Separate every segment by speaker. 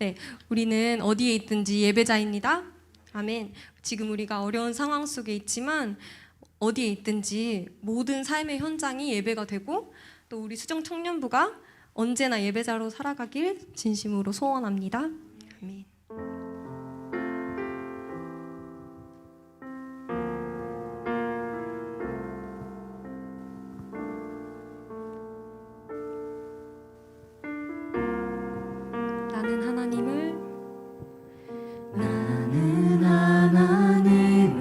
Speaker 1: 네, 우리는 어디에 있든지 예배자입니다. 아멘. 지금 우리가 어려운 상황 속에 있지만 어디에 있든지 모든 삶의 현장이 예배가 되고 또 우리 수정 청년부가 언제나 예배자로 살아가길 진심으로 소원합니다. 아멘. 나는 하나님을
Speaker 2: 나는 하나님을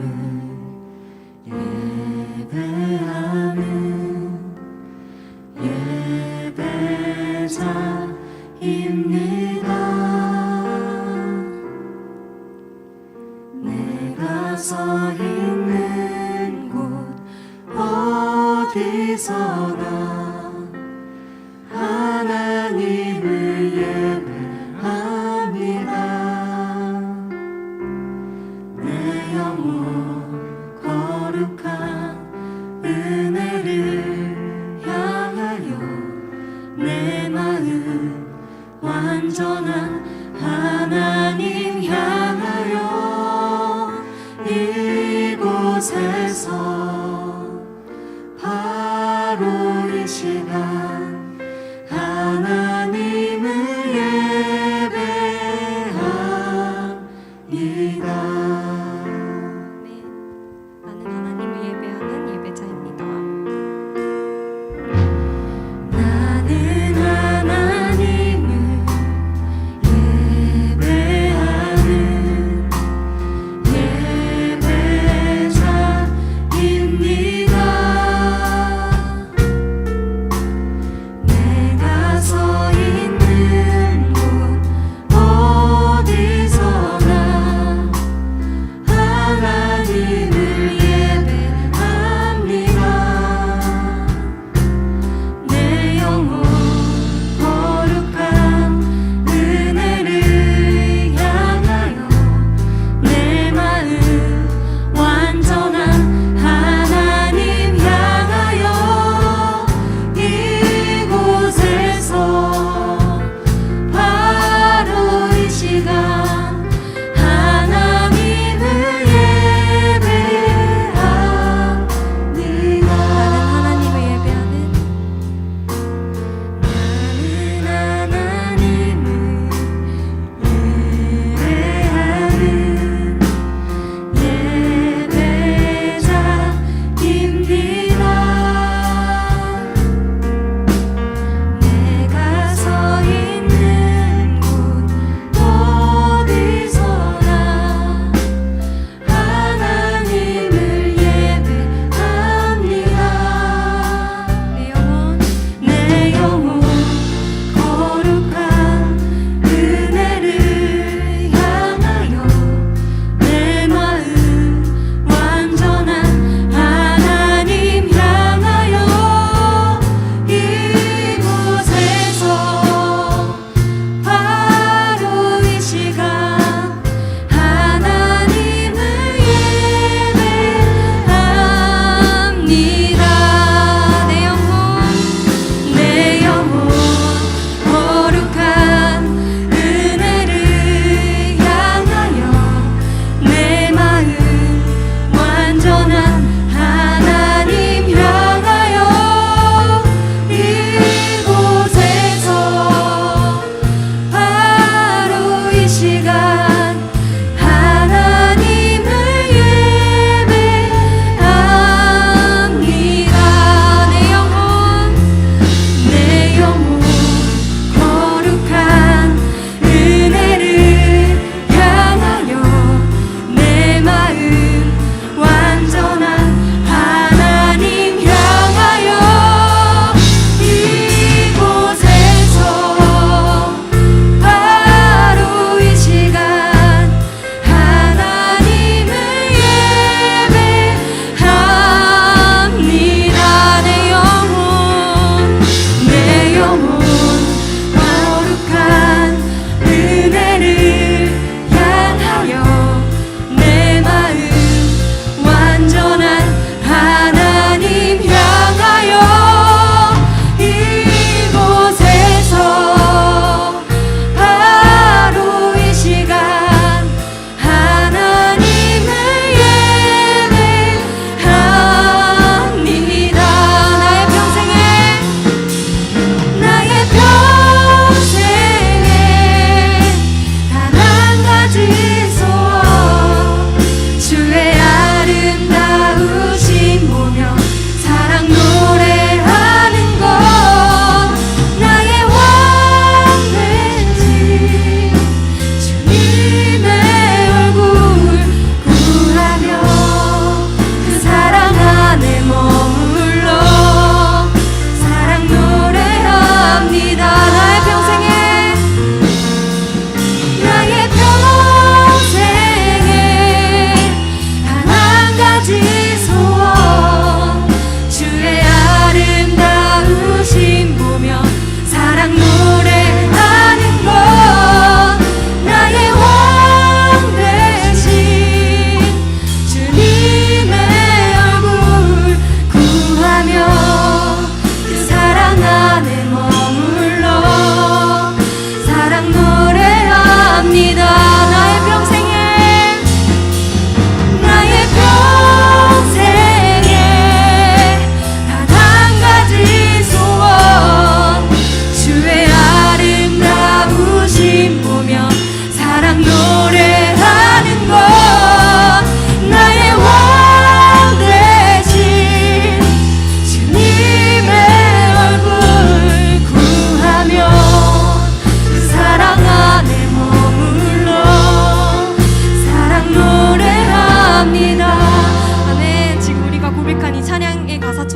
Speaker 2: 예배하는 예배자입니다. 완전한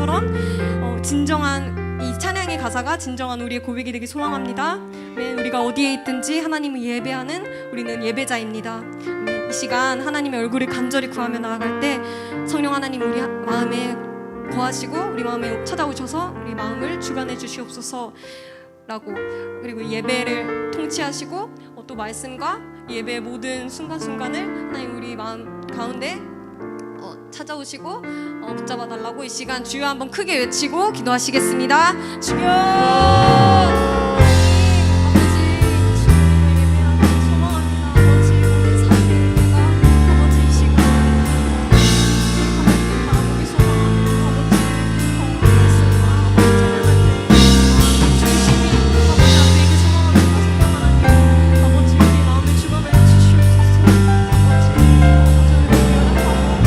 Speaker 2: 것처럼 어, 진정한 이 찬양의 가사가 진정한 우리의 고백이 되기 소망합니다. 아멘. 우리가 어디에 있든지 하나님을 예배하는 우리는 예배자입니다. 네, 이 시간 하나님의 얼굴을 간절히 구하며 나아갈 때 성령 하나님 우리 마음에 거하시고 우리 마음에 찾아오셔서 우리 마음을 주관해 주시옵소서. 라고 그리고 예배를 통치하시고 어, 또 말씀과 예배의 모든 순간순간을 하나님 우리 마음 가운데 찾아오시고 어, 붙잡아 달라고 이 시간 주여 한번 크게 외치고 기도하시겠습니다. 주여